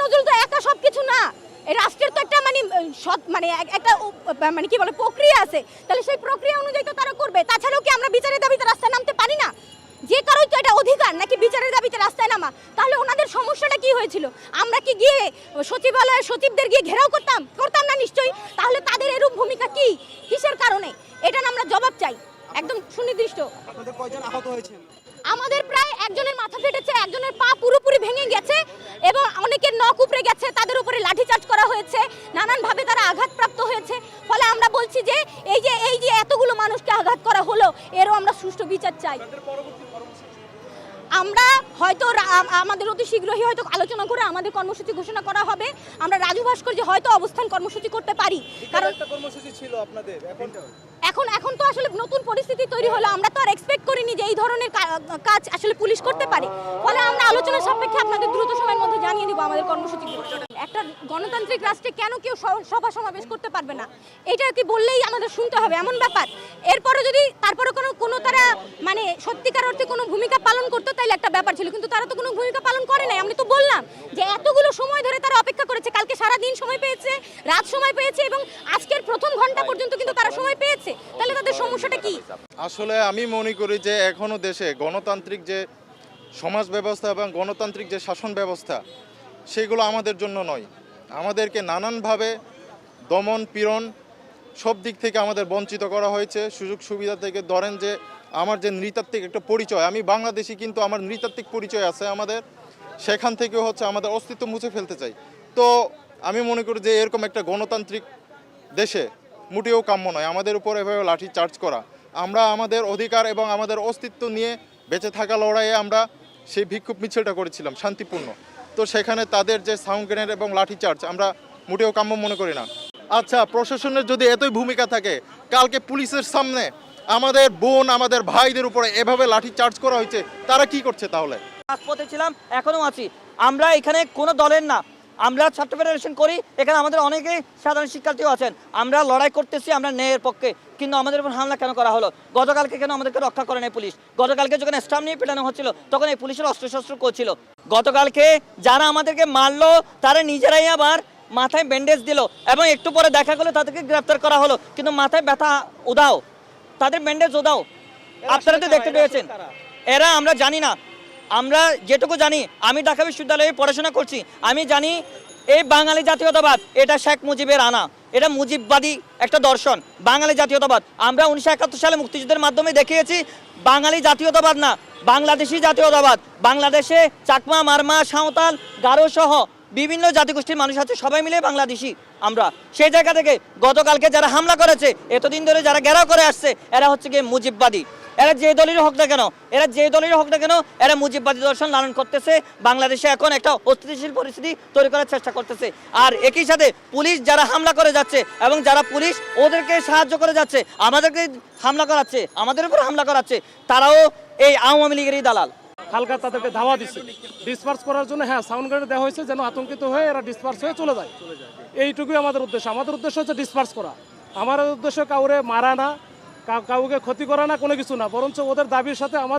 নজরুল তো একা সব কিছু না রাষ্ট্রের তো একটা মানে সৎ মানে একটা মানে কি বলে প্রক্রিয়া আছে। তাহলে সেই প্রক্রিয়া অনুযায়ী তো তারা করবে। তাছাড়াও কি আমরা বিচারের দাবিতে রাস্তায় নামতে পারি না? যে কারোই তো এটা অধিকার নাকি বিচারের দাবিতে রাস্তায় নামা? তাহলে ওনাদের সমস্যাটা কি হয়েছিল? আমরা কি গিয়ে সচিবালয়ের সচিবদের গিয়ে ঘেরাও করতাম? করতাম না নিশ্চয়ই? তাহলে তাদের এরূপ ভূমিকা কি? কিসের কারণে? এটা না আমরা জবাব চাই। একদম সুনির্দিষ্ট। আমাদের প্রায় একজনের মাথা ফেটেছে একজনের পা পুরোপুরি ভেঙে গেছে এবং হলো এরও আমরা সুষ্ঠু বিচার চাই। আমরা হয়তো আমাদের অতি শীঘ্রই হয়তো আলোচনা করে আমাদের কর্মসূচি ঘোষণা করা হবে। আমরা রাজু ভাস্কর যে হয়তো অবস্থান কর্মসূচি করতে পারি। কারণ এখন এখন নতুন পরিস্থিতি তৈরি হলো। আমরা তো আর এক্সপেক্ট করিনি যে এই ধরনের কাজ আসলে পুলিশ করতে পারে। ফলে আমরা আলোচনা সাপেক্ষে আপনাদের দ্রুত সময়ের মধ্যে জানিয়ে দিব আমাদের কর্মসূচি একটা গণতান্ত্রিক রাষ্ট্রে কেন কেউ সভা সমাবেশ করতে পারবে না? এটা কি বললেই আমাদের শুনতে হবে, এমন ব্যাপার। এরপরে যদি তারপরে কোনো কোনো তারা মানে সত্যিকার অর্থে কোনো ভূমিকা পালন করতো তাহলে একটা ব্যাপার ছিল। কিন্তু তারা তো কোনো ভূমিকা পালন করে নাই। আমি তো বললাম যে এতগুলো সময় ধরে তারা অপেক্ষা করেছে কালকে সারা দিন সময় পেয়েছে, রাত সময় পেয়েছে এবং আজকের প্রথম ঘণ্টা পর্যন্ত কিন্তু তারা সময় পেয়েছে। তাহলে তাদের সমস্যাটা কি? আসলে আমি মনে করি যে এখনও দেশে গণতান্ত্রিক যে সমাজ ব্যবস্থা এবং গণতান্ত্রিক যে শাসন ব্যবস্থা, সেগুলো আমাদের জন্য নয়। আমাদেরকে নানানভাবে দমন, পীড়ন সব দিক থেকে আমাদের বঞ্চিত করা হয়েছে। সুযোগ সুবিধা থেকে ধরেন যে আমার যে নৃতাত্ত্বিক একটা পরিচয়, আমি বাংলাদেশি কিন্তু আমার নৃতাত্ত্বিক পরিচয় আছে আমাদের। সেখান থেকে হচ্ছে আমাদের অস্তিত্ব মুছে ফেলতে চাই। তো আমি মনে করি যে এরকম একটা গণতান্ত্রিক দেশে মোটেও কাম্য নয়। আমাদের উপর এভাবে লাঠি চার্জ করা। আমরা আমাদের অধিকার এবং আমাদের অস্তিত্ব নিয়ে বেঁচে থাকা লড়াইয়ে আমরা সেই বিক্ষোভ মিছিলটা করেছিলাম, শান্তিপূর্ণ। তো সেখানে তাদের যে সাউন্ড গ্রেনেড এবং লাঠি চার্জ আমরা মোটেও কাম্য মনে করি না। আচ্ছা প্রশাসনের যদি এতই ভূমিকা থাকে, কালকে পুলিশের সামনে আমাদের বোন, আমাদের ভাইদের উপরে এভাবে লাঠি চার্জ করা হয়েছে, তারা কি করছে তাহলে? ছিলাম এখনও আছি। আমরা এখানে কোনো দলের না। আমরা ছাত্র ফেডারেশন করি এখানে আমাদের অনেকেই সাধারণ শিক্ষার্থীও আছেন। আমরা লড়াই করতেছি আমরা ন্যায়ের পক্ষে। কিন্তু আমাদের উপর হামলা কেন করা হলো? গতকালকে কেন আমাদেরকে রক্ষা করে নাই পুলিশ? গতকালকে যখন স্টাম্প নিয়ে পেটানো হচ্ছিল তখন এই পুলিশের অস্ত্রশস্ত্র করছিল গতকালকে যারা আমাদেরকে মারলো তারা নিজেরাই আবার মাথায় ব্যান্ডেজ দিল এবং একটু পরে দেখা গেলো তাদেরকে গ্রেপ্তার করা হলো। কিন্তু মাথায় ব্যথা উদাও তাদের ব্যান্ডেজ উদাও আপনারা তো দেখতে পেয়েছেন। এরা আমরা জানি না। আমরা যেটুকু জানি, আমি ঢাকা বিশ্ববিদ্যালয়ে পড়াশোনা করছি। আমি জানি এই বাঙালি জাতীয়তাবাদ, এটা শেখ মুজিবের আনা। এটা মুজিববাদী একটা দর্শন, বাঙালি জাতীয়তাবাদ। আমরা উনিশশো একাত্তর সালে মুক্তিযুদ্ধের মাধ্যমে দেখিয়েছি, বাঙালি জাতীয়তাবাদ না, বাংলাদেশি জাতীয়তাবাদ। বাংলাদেশে চাকমা, মারমা, সাঁওতাল, গারো সহ বিভিন্ন জাতিগোষ্ঠীর মানুষ আছে, সবাই মিলে বাংলাদেশি আমরা। সেই জায়গা থেকে গতকালকে যারা হামলা করেছে, এতদিন ধরে যারা ঘেরাও করে আসছে, এরা হচ্ছে গিয়ে মুজিববাদী। এরা যে দলের হোক না কেন, এরা যে দলের হোক না কেন, এরা মুজিববাদী দর্শন লালন করতেছে। বাংলাদেশে এখন একটা অস্থিতিশীল পরিস্থিতি তৈরি করার চেষ্টা করতেছে। আর একই সাথে পুলিশ যারা হামলা করে যাচ্ছে এবং যারা পুলিশ ওদেরকে সাহায্য করে যাচ্ছে, আমাদেরকে হামলা করাচ্ছে, আমাদের উপর হামলা করাচ্ছে, তারাও এই আওয়ামী লীগেরই দালাল। হালকা তাদেরকে ধাওয়া দিচ্ছে। ডিসপার্স করার জন্য হ্যাঁ সাউন্ড গ্রেনেড দেওয়া হয়েছে যেন আতঙ্কিত হয়ে এরা ডিসপার্স হয়ে চলে যায়। এইটুকুই আমাদের উদ্দেশ্য। আমাদের উদ্দেশ্য হচ্ছে ডিসপার্স করা। আমার উদ্দেশ্য কাউরে মারা না কাউকে ক্ষতি করা না কোনো কিছু না। বরঞ্চ ওদের দাবির সাথে আমার